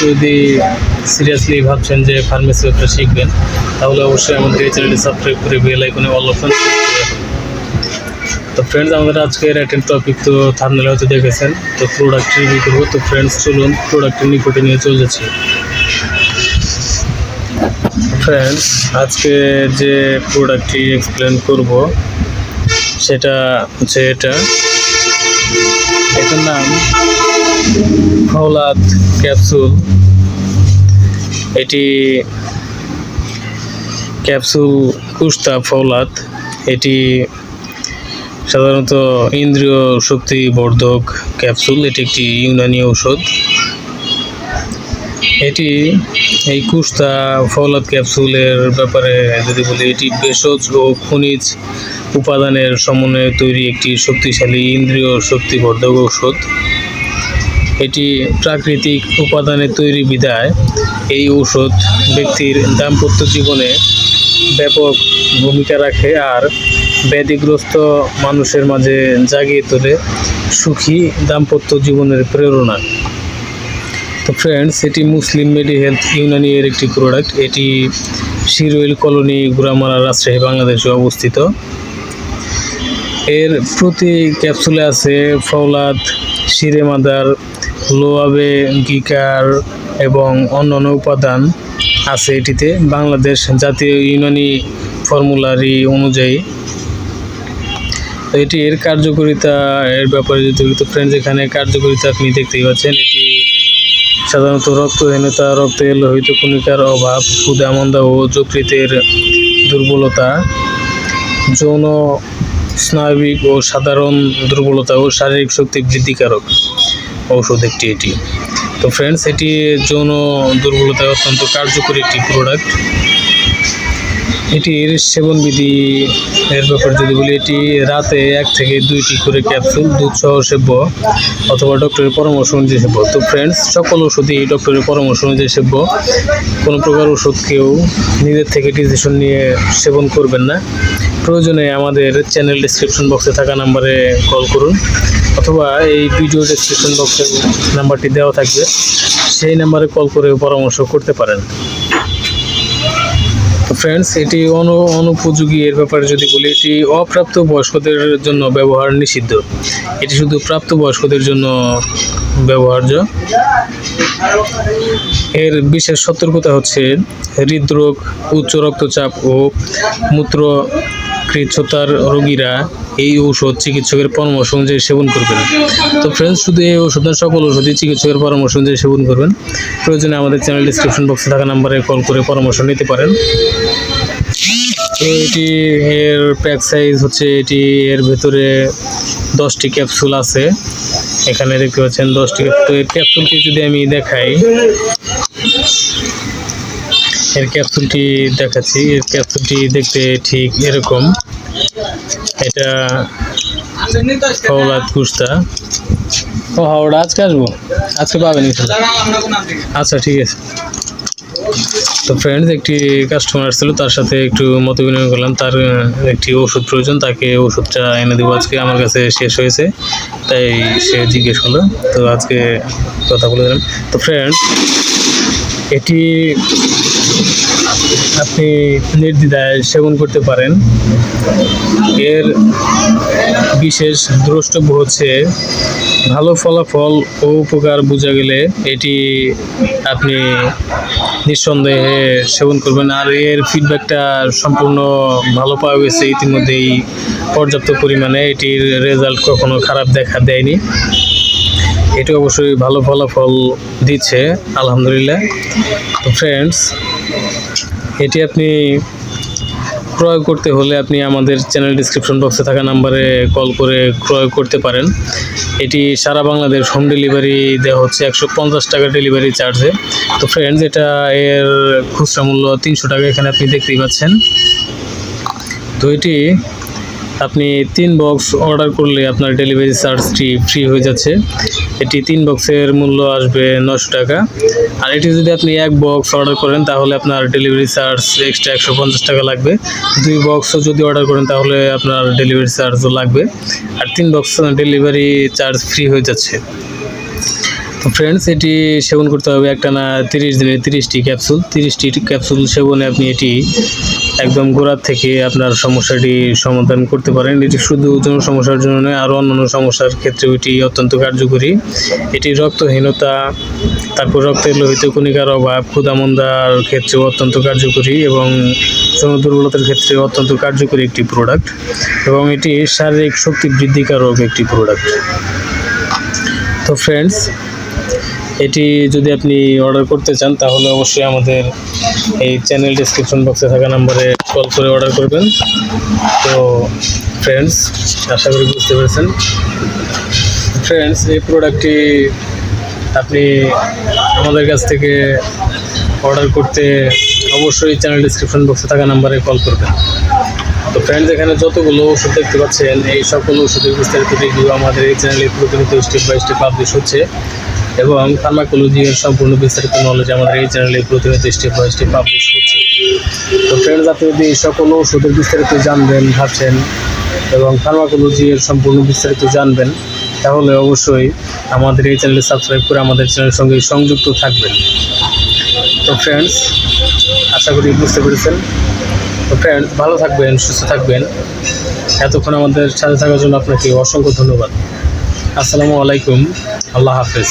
যদি সিরিয়াসলি ভাবছেন যে ফার্মেসি ব্যবসা শিখবেন, তাহলে অবশ্যই আমাদের এই চ্যানেলটি সাবস্ক্রাইব করে বেল আইকনে অল অপশন তো ফ্রেন্ডস আমাদের আজকের অ্যাটেন্ড টপিক তো থামনেলে হয়তো দেখেছেন, তো প্রোডাক্ট রিভিউ করব। তো ফ্রেন্ডস চলুন প্রোডাক্টের নিকটে নিয়ে চলে যাচ্ছি। ফ্রেন্ডস আজকে যে প্রোডাক্টটি এক্সপ্লেন করব, সেটা হচ্ছে এটা। এটার নাম ফৌলাদ ক্যাপসুল। এটি ক্যাপসুল কুস্তা ফৌলাদ এটি সাধারণত ইন্দ্রিয় শক্তি বর্ধক ক্যাপসুল। এটি একটি ইউনানি ঔষধ। এটি এই কুস্তা ফৌলাদ ক্যাপসুলের ব্যাপারে যদি বলি, এটি ভেষজ ও খনিজ উপাদানের সমন্বয়ে তৈরি একটি শক্তিশালী ইন্দ্রিয় শক্তিবর্ধক ঔষধ। এটি প্রাকৃতিক উপাদানে তৈরি বিধায় এই ঔষধ ব্যক্তির দাম্পত্য জীবনে ব্যাপক ভূমিকা রাখে আর ব্যাধিগ্রস্ত মানুষের মাঝে জাগিয়ে তোলে সুখী দাম্পত্য জীবনের প্রেরণা। তো ফ্রেন্ডস এটি মুসলিম মেডি হেলথ ইউনানি এর একটি প্রোডাক্ট এটি শিরোইল কলোনি গুরামারা রাজশাহী, বাংলাদেশে অবস্থিত। এর প্রতি ক্যাপসুলে আছে ফৌলাদ শিরে মাদার, লোয়াবে গিকার এবং অন্যান্য উপাদান আছে এটিতে। বাংলাদেশ জাতীয় ইউনানি ফর্মুলারি অনুযায়ী। এটি এর কার্যকারিতা এর ব্যাপারে যদি তো ফ্রেন্ডস এখানে কার্যকারিতা আপনি দেখতেই পাচ্ছেন, এটি সাধারণত রক্তহীনতা, রক্তে লোহিত কণিকার অভাব ক্ষুদামন্দা ও যকৃতের দুর্বলতা। যৌন স্নায়বিক ও সাধারণ দুর্বলতা ও শারীরিক শক্তি বৃদ্ধিকারক ঔষধ একটি এটি। তো ফ্রেন্ডস এটি যৌন দুর্বলতায় অত্যন্ত কার্যকরী একটি প্রোডাক্ট এটির সেবনবিধি এর ব্যাপারে যদি বলি, এটি রাতে এক থেকে দুইটি করে ক্যাপসুল দুধ সহ সেব্য অথবা ডক্টরের পরামর্শ অনুযায়ী সেব্য। তো ফ্রেন্ডস সকল ওষুধই ডক্টরের পরামর্শ অনুযায়ী সেব্য। কোনো প্রকার ওষুধ কেউ নিজের থেকে ডিসিশন নিয়ে সেবন করবেন না। প্রয়োজনে আমাদের চ্যানেল ডিসক্রিপশন বক্সে থাকা নাম্বারে কল করুন অথবা এই ভিডিও ডিসক্রিপশন বক্সে নাম্বারটি দেওয়া থাকবে। সেই নাম্বারে কল করে পরামর্শ করতে পারেন। তো ফ্রেন্ডস এটি অনু, অনুপযোগী এর ব্যাপারে যদি বলি, এটি অপ্রাপ্ত বয়স্কদের জন্য ব্যবহার নিষিদ্ধ। এটি শুধু প্রাপ্ত বয়স্কদের জন্য ব্যবহার্য। এর বিশেষ সতর্কতা হচ্ছে হৃদরোগ, উচ্চ রক্তচাপ ও মূত্র কৃচ্ছতার রোগীরা এই ঔষধ চিকিৎসকের পরামর্শ অনুযায়ী সেবন করবেন। তো ফ্রেন্ডস শুধু এই ওষুধ না সকল ওষুধই চিকিৎসকের পরামর্শ অনুযায়ী সেবন করবেন। প্রয়োজনে আমাদের চ্যানেল ডিসক্রিপশন বক্সে থাকা নাম্বারে কল করে পরামর্শ নিতে পারেন। এটি এর প্যাক সাইজ হচ্ছে, এটি এর ভেতরে দশটি ক্যাপসুল আছে। এখানে দেখতে পাচ্ছেন দশটি তো এর ক্যাপসুলটি যদি আমি দেখাই এর ক্যাপসুলটি দেখাচ্ছি। এর ক্যাপসুলটি দেখতে ঠিক এরকম। এটা ফৌলাদ কুস্তা। ও হাওড়া আজকে আসব। আজকে পাবেন আচ্ছা ঠিক আছে। তো ফ্রেন্ডস একটি কাস্টমার আসছিল তার সাথে একটু মত বিনিময় করলাম। তার একটি ওষুধ প্রয়োজন তাকে ওষুধটা এনে দেবো। আজকে আমার কাছে শেষ হয়েছে। তাই সে জিজ্ঞেস করল। তো আজকে কথা বলে দিলাম। তো ফ্রেন্ডস এটি আপনি নির্দ্বিধায় সেবন করতে পারেন। এর বিশেষ দ্রষ্টব্য হচ্ছে, ভালো ফলাফল ও উপকার বোঝা গেলে এটি আপনি নিঃসন্দেহে সেবন করবেন। আর এর ফিডব্যাকটা সম্পূর্ণ ভালো পাওয়া গেছে ইতিমধ্যেই। পর্যাপ্ত পরিমাণে এটির রেজাল্ট কখনো খারাপ দেখা দেয়নি। এটি অবশ্যই ভালো ফলাফল দিচ্ছে, আলহামদুলিল্লাহ। তো ফ্রেন্ডস এটি আপনি ক্রয় করতে হলে আপনি আমাদের চ্যানেল ডিসক্রিপশন বক্সে থাকা নাম্বারে কল করে ক্রয় করতে পারেন। এটি সারা বাংলাদেশ হোম ডেলিভারি দেওয়া হচ্ছে, একশো পঞ্চাশ টাকা ডেলিভারি চার্জে তো ফ্রেন্ডস এটা এর খুচরা মূল্য তিনশো টাকা, এখানে আপনি দেখতেই পাচ্ছেন। তো এটি আপনি তিন বক্স অর্ডার করলে আপনার ডেলিভারি চার্জটি ফ্রি হয়ে যাচ্ছে। এটি তিন বক্সের মূল্য আসবে নশো টাকা। আর এটি যদি আপনি এক বক্স অর্ডার করেন, তাহলে আপনার ডেলিভারি চার্জ এক্সট্রা একশো পঞ্চাশ টাকা লাগবে। দুই বক্সও যদি অর্ডার করেন, তাহলে আপনার ডেলিভারি চার্জও লাগবে। আর তিন বক্স ডেলিভারি চার্জ ফ্রি হয়ে যাচ্ছে। তো ফ্রেন্ডস এটি সেবন করতে হবে একটা না তিরিশ দিনে তিরিশটি ক্যাপসুল তিরিশটি ক্যাপসুল সেবনে আপনি এটি একদম গোড়ার থেকে আপনার সমস্যাটি সমাধান করতে পারেন। এটি শুধু সমস্যার জন্য নয়, আরও অন্যান্য সমস্যার ক্ষেত্রে এটি অত্যন্ত কার্যকরী। এটি রক্তহীনতা, তারপর রক্তের লোহিত কণিকার অভাব ক্ষুদামন্দার ক্ষেত্রেও অত্যন্ত কার্যকরী এবং যৌন দুর্বলতার ক্ষেত্রে অত্যন্ত কার্যকরী একটি প্রোডাক্ট এবং এটি শারীরিক শক্তি বৃদ্ধিকারক একটি প্রোডাক্ট তো ফ্রেন্ডস এটি যদি আপনি অর্ডার করতে চান, তাহলে অবশ্যই আমাদের এই চ্যানেল ডিসক্রিপশন বক্সে থাকা নাম্বারে কল করে অর্ডার করবেন। তো ফ্রেন্ডস আশা করি বুঝতে পেরেছেন। ফ্রেন্ডস এই প্রোডাক্টটি আপনি আমাদের কাছ থেকে অর্ডার করতে অবশ্যই চ্যানেল ডিসক্রিপশন বক্সে থাকা নাম্বারে কল করবেন। তো ফ্রেন্ডস এখানে যতগুলো ওষুধ দেখতে পাচ্ছেন, এই সকল ওষুধের বিস্তারিত রিভিউ আমাদের এই চ্যানেলে প্রতিনিয়ত স্টেপ বাই স্টেপ পাবলিশ হচ্ছে। এবং ফার্মাকোলজি এর সম্পূর্ণ বিস্তারিত নলেজ আমাদের এই চ্যানেলে প্রতিনিয়ত স্টেপ বাই স্টেপ পাবলিশ হচ্ছে। তো ফ্রেন্ডস আপনি যদি সকল ওষুধের বিস্তারিত জানবেন, ভাবছেন এবং ফার্মাকোলজি এর সম্পূর্ণ বিস্তারিত জানবেন, তাহলে অবশ্যই আমাদের এই চ্যানেলে সাবস্ক্রাইব করে আমাদের চ্যানেলের সঙ্গে সংযুক্ত থাকবেন। তো ফ্রেন্ডস আশা করি বুঝতে পেরেছেন। তো ফ্রেন্ডস ভালো থাকবেন, সুস্থ থাকবেন। এতক্ষণ আমাদের সাথে থাকার জন্য আপনাকে অসংখ্য ধন্যবাদ। আসসালামু আলাইকুম। আল্লাহ হাফেজ।